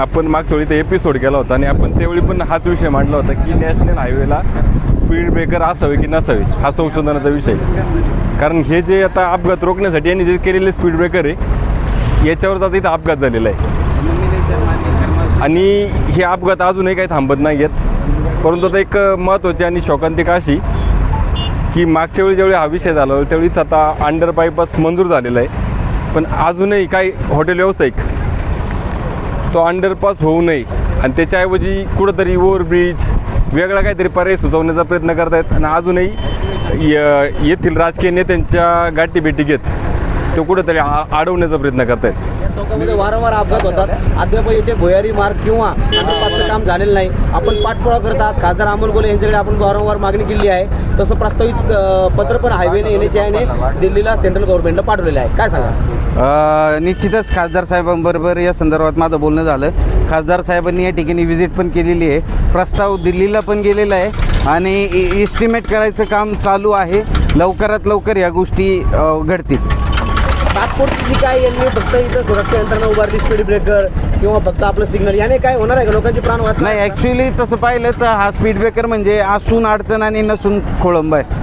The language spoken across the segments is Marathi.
आपण मागच्या वेळी ते एपिसोड केला होता आणि आपण त्यावेळी पण हाच विषय मांडला होता की नॅशनल हायवेला स्पीड ब्रेकर असावे की नसावे? हा संशोधनाचा विषय. कारण हे जे आता अपघात रोखण्यासाठी यांनी जे केलेले स्पीड ब्रेकर आहे याच्यावरच आता इथं अपघात झालेला आहे. आणि हे अपघात अजूनही काही थांबत नाही आहेत. परंतु आता एक महत्त्वाची आणि शोकांतिक अशी की मागच्या वेळी ज्यावेळी हा विषय झाला त्यावेळीच आता अंडर बायपास मंजूर झालेला आहे. पण अजूनही काही हॉटेल व्यावसायिक तो अंडरपास होऊ नये. आणि त्याच्याऐवजी कुठंतरी ओव्हरब्रिज वेगळा काहीतरी पर्याय सुचवण्याचा प्रयत्न करतायत. आणि अजूनही य- येथील राजकीय नेत्यांच्या गाठीभेटी घेत. तो कुठंतरी अडवण्याचा प्रयत्न करतायत. या चौकामध्ये वारंवार अपघात होतात. अद्याप येथे भुयारी मार्ग किंवा अंडरपासचं काम झालेलं नाही. आपण पाठपुरावा करतात खासदार अमोल गोले यांच्याकडे आपण वारंवार मागणी केली आहे. तसं प्रस्तावित अ, पत्र पण हायवेने एन एच आयने दिल्लीला सेंट्रल गव्हर्नमेंटला पाठवलेलं आहे. काय सांगा अ, निश्चितच खासदार साहेबांबरोबर या संदर्भात माझं बोलणं झालं. खासदार साहेबांनी या ठिकाणी व्हिजिट पण केलेली आहे. प्रस्ताव दिल्लीला पण गेलेला आहे. आणि इस्टिमेट करायचं काम चालू आहे. लवकरात लवकर या गोष्टी अ, घडतील. तात्पुरती काय यांनी फक्त इथं सुरक्षा यंत्रणा उभारली स्पीड ब्रेकर किंवा फक्त आपलं सिग्नल याने काय होणार आहे का? लोकांचे प्राण वाचणार नाही? ॲक्च्युली तसं पाहिलं तर हा स्पीड ब्रेकर म्हणजे असून अडचण आणि नसून खोळंब आहे.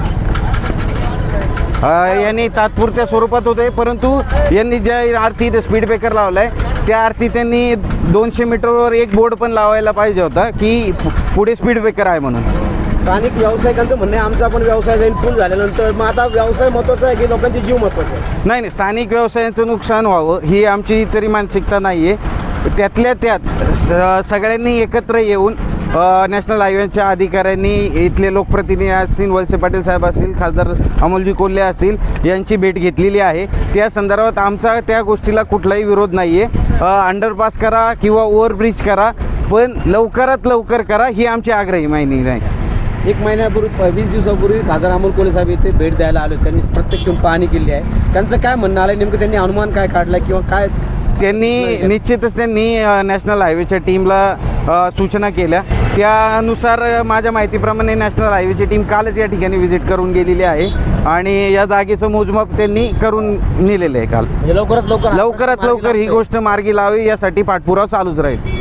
यांनी तात्पुरत्या स्वरूपात होते परंतु यांनी ज्या आरती इथे स्पीड ब्रेकर लावला आहे त्या आरती त्यांनी दोनशे मीटरवर एक बोर्ड पण लावायला पाहिजे होता की पुढे स्पीड ब्रेकर आहे म्हणून. स्थानिक व्यावसायिकांचं म्हणणं आहे आमचा पण व्यवसाय जाईल फुल झाल्यानंतर. मग आता व्यवसाय महत्त्वाचा आहे की लोकांचे जीव महत्त्वाचे आहे? नाही नाही स्थानिक व्यवसायांचं नुकसान व्हावं ही आमची तरी मानसिकता नाही आहे. त्यातल्या त्यात स- सगळ्यांनी एकत्र येऊन अ, नॅशनल हायवेच्या अधिकाऱ्यांनी इथले लोकप्रतिनिधी असतील वळसे पाटील साहेब असतील खासदार अमोलजी कोल्हे असतील यांची भेट घेतलेली आहे. त्या संदर्भात आमचा त्या गोष्टीला कुठलाही विरोध नाही आहे अंडरपास करा किंवा ओव्हरब्रिज करा पण लवकरात लवकर करा ही आमची आग्रही माहिती नाही एक महिन्यापूर्वी वीस दिवसापूर्वी खासदार अमोल कोले साहेब इथे भेट द्यायला आले. त्यांनी प्रत्यक्ष पाहणी केली आहे. त्यांचं काय म्हणणं आलं नेमकं त्यांनी अनुमान काय काढला किंवा काय? त्यांनी निश्चितच त्यांनी नॅशनल हायवेच्या टीमला सूचना केल्या. त्यानुसार माझ्या माहितीप्रमाणे नॅशनल हायवेची टीम कालच या ठिकाणी व्हिजिट करून गेलेली आहे. आणि या जागेचं मोजमाप त्यांनी करून नेलेलं आहे काल. म्हणजे लवकरात लवकर लवकरात लवकर ही गोष्ट मार्गी लावी यासाठी पाठपुरावा चालूच राहील.